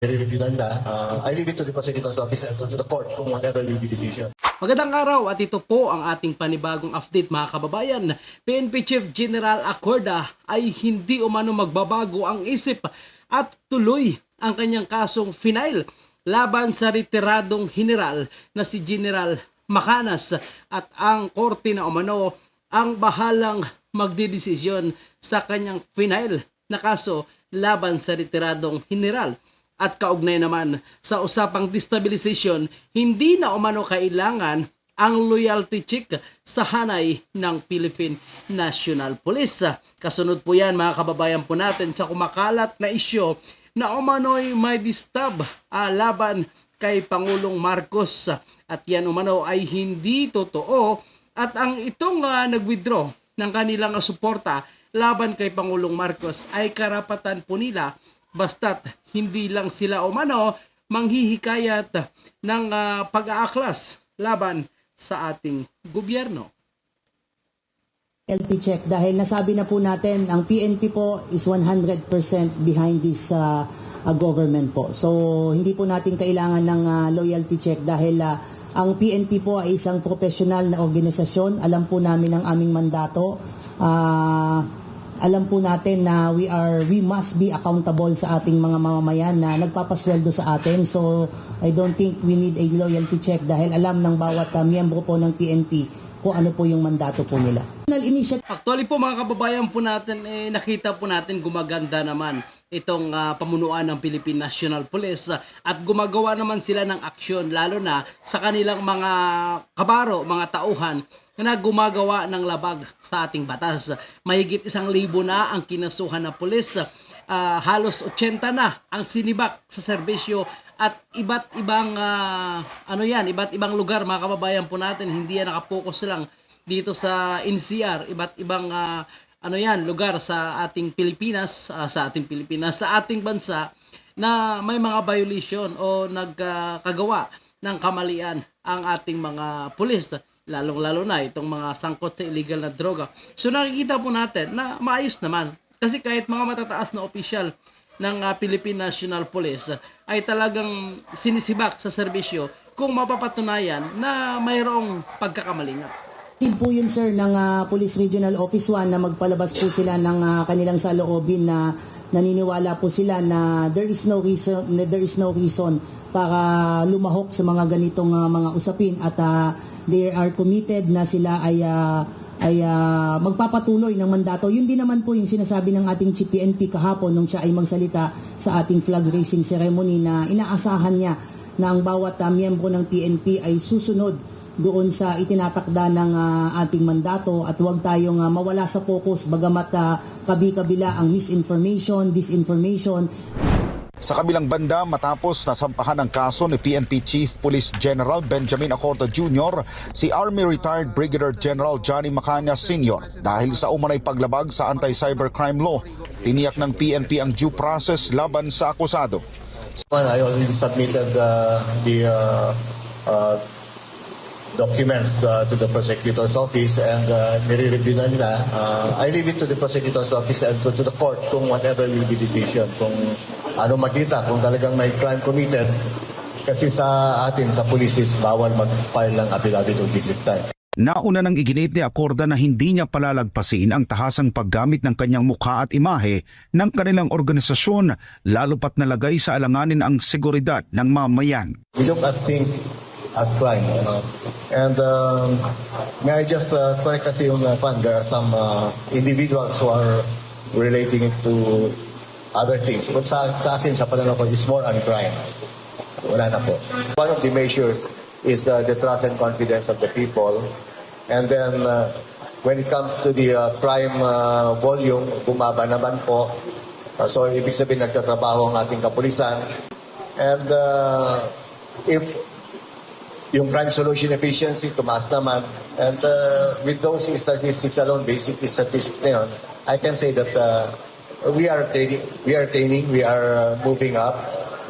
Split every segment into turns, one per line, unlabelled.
i-review nila. Uh, I leave it to the prosecutor's office and to the court kung whatever will be decision.
Magandang araw at ito po ang ating panibagong update mga kababayan. PNP Chief General Acorda ay hindi umano magbabago ang isip at tuloy ang kanyang kasong final laban sa retiradong general na si General Macanas at ang korte na umano ang bahalang magdidesisyon sa kanyang final na kaso laban sa retiradong general. At kaugnay naman sa usapang destabilization, hindi na umano kailangan ang loyalty check sa hanay ng Philippine National Police. Kasunod po yan mga kababayan po natin sa kumakalat na isyo na umano'y may distab ah, laban kay Pangulong Marcos at yan umano ay hindi totoo at ang itong ah, nag-withdraw ng kanilang suporta laban kay Pangulong Marcos ay karapatan po nila basta't hindi lang sila umano manghihikayat ng ah, pag-aaklas laban sa ating gobyerno.
LT check dahil nasabi na po natin ang PNP po is 100% behind this uh, uh, government po. So hindi po natin kailangan ng uh, loyalty check dahil uh, ang PNP po ay isang professional na organisasyon. Alam po namin ang aming mandato. Uh, alam po natin na we are we must be accountable sa ating mga mamamayan na nagpapasweldo sa atin. So I don't think we need a loyalty check dahil alam ng bawat uh, miyembro po ng PNP kung ano po yung mandato po nila.
Actually po mga kababayan po natin, eh, nakita po natin gumaganda naman itong ah, pamunuan ng Philippine National Police ah, at gumagawa naman sila ng aksyon lalo na sa kanilang mga kabaro, mga tauhan na gumagawa ng labag sa ating batas. Mahigit isang libo na ang kinasuhan ng pulis. Ah, halos 80 na ang sinibak sa serbisyo at iba't ibang ah, ano yan, iba't ibang lugar mga kababayan po natin hindi yan nakapokus lang dito sa NCR, iba't ibang ah, ano yan, lugar sa ating Pilipinas, ah, sa ating Pilipinas, sa ating bansa na may mga violation o nagkagawa ng kamalian ang ating mga pulis lalong-lalo na itong mga sangkot sa illegal na droga. So nakikita po natin na maayos naman kasi kahit mga matataas na opisyal ng ah, Philippine National Police ay talagang sinisibak sa serbisyo kung mapapatunayan na mayroong pagkakamalingat.
Team po yun sir ng ah, Police Regional Office 1 na magpalabas po sila ng ah, kanilang saloobin na naniniwala po sila na there is no reason there is no reason para lumahok sa mga ganitong ah, mga usapin at ah, they are committed na sila ay ah, ay ah, magpapatuloy ng mandato. Yun din naman po yung sinasabi ng ating Chief PNP kahapon nung siya ay magsalita sa ating flag raising ceremony na inaasahan niya na ang bawat ah, miyembro ng PNP ay susunod doon sa itinatakda ng ah, ating mandato at huwag tayong ah, mawala sa focus bagamat ah, kabi-kabila ang misinformation, disinformation,
Sa kabilang banda, matapos nasampahan ng kaso ni PNP Chief Police General Benjamin Acorta Jr., si Army Retired Brigadier General Johnny Macañas Sr. dahil sa umanay paglabag sa anti-cybercrime law, tiniyak ng PNP ang due process laban sa akusado.
I already submitted uh, the uh, uh, documents uh, to the prosecutor's office and uh, nire-review na nila. Uh, I leave it to the prosecutor's office and to, to the court kung whatever will be decision. Kung ano makita, kung talagang may crime committed. Kasi sa atin, sa police is bawal mag-file ng affidavit of resistance.
Nauna nang iginit ni Acorda na hindi niya palalagpasin ang tahasang paggamit ng kanyang mukha at imahe ng kanilang organisasyon lalo pat nalagay sa alanganin ang seguridad ng mamayan.
We look at things as crime. You know? And um, may I just uh, correct kasi yung uh, there are some uh, individuals who are relating it to other things. But sa, sa akin, sa pananaw ko, it's more on crime. Wala na po. One of the measures is uh, the trust and confidence of the people. And then, uh, when it comes to the uh, crime uh, volume, bumaba naman po. Uh, so, ibig sabihin, nagtatrabaho ang ating kapulisan. And uh, if yung crime solution efficiency tumaas naman. And uh, with those statistics alone, basic statistics na yun, I can say that uh, we are attaining, we are attaining, we are uh, moving up.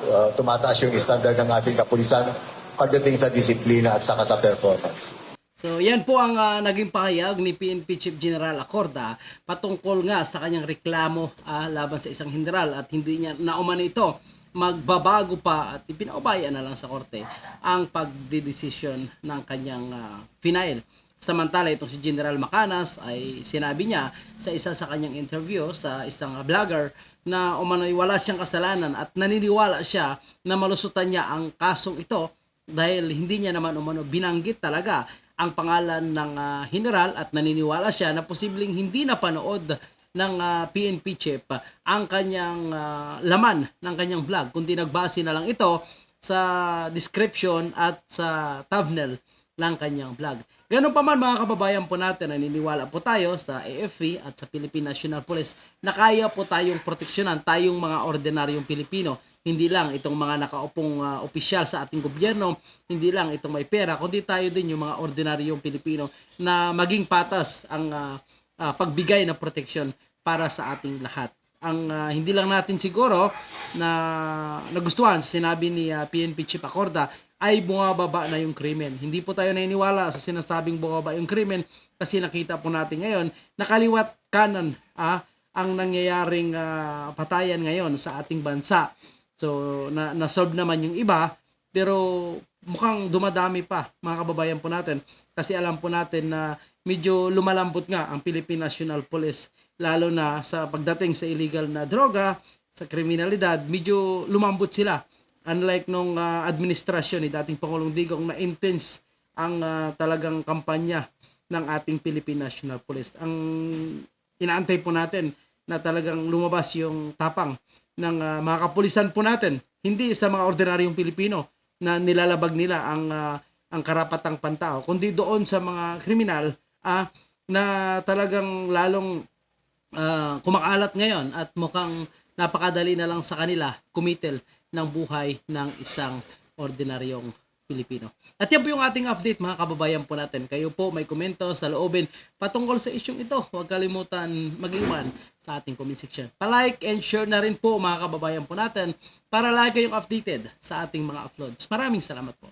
Uh, tumataas yung standard ng ating kapulisan pagdating sa disiplina at saka sa performance.
So yan po ang ah, naging pahayag ni PNP Chief General Acorda patungkol nga sa kanyang reklamo ah, laban sa isang general at hindi niya nauman ito magbabago pa at ipinaubayan na lang sa korte ang pagdidesisyon ng kanyang uh, final. Samantala itong si General Macanas ay sinabi niya sa isa sa kanyang interview sa isang vlogger na umano'y wala siyang kasalanan at naniniwala siya na malusutan niya ang kasong ito dahil hindi niya naman umano binanggit talaga ang pangalan ng ah, general at naniniwala siya na posibleng hindi napanood ng ah, PNP chief ang kanyang ah, laman ng kanyang vlog. Kundi nagbase na lang ito sa description at sa thumbnail ng kanyang vlog. Ganun pa man mga kababayan po natin, naniniwala po tayo sa AFP at sa Philippine National Police na kaya po tayong proteksyonan, tayong mga ordinaryong Pilipino. Hindi lang itong mga nakaupong ah, opisyal sa ating gobyerno, hindi lang itong may pera, kundi tayo din yung mga ordinaryong Pilipino na maging patas ang ah, ah, pagbigay ng proteksyon para sa ating lahat. Ang ah, hindi lang natin siguro na nagustuhan, sinabi ni ah, PNP Chief Acorda, ay bumababa na yung krimen. Hindi po tayo naniniwala sa sinasabing bumababa yung krimen kasi nakita po natin ngayon nakaliwat kanan ah, ang nangyayaring ah, patayan ngayon sa ating bansa. So na nasolve naman yung iba pero mukhang dumadami pa mga kababayan po natin kasi alam po natin na medyo lumalambot nga ang Philippine National Police lalo na sa pagdating sa illegal na droga, sa kriminalidad, medyo lumambot sila. Unlike nung ah, administrasyon ni dating Pangulong Digong na intense ang ah, talagang kampanya ng ating Philippine National Police. Ang inaantay po natin na talagang lumabas yung tapang ng ah, mga kapulisan po natin, hindi sa mga ordinaryong Pilipino na nilalabag nila ang ah, ang karapatang pantao, kundi doon sa mga kriminal ah, na talagang lalong ah, kumakalat ngayon at mukhang napakadali na lang sa kanila kumitil ng buhay ng isang ordinaryong Pilipino. At yan po yung ating update mga kababayan po natin. Kayo po may komento sa loobin patungkol sa isyong ito. Huwag kalimutan mag-iwan sa ating comment section. Pa-like and share na rin po mga kababayan po natin para lagi kayong updated sa ating mga uploads. Maraming salamat po.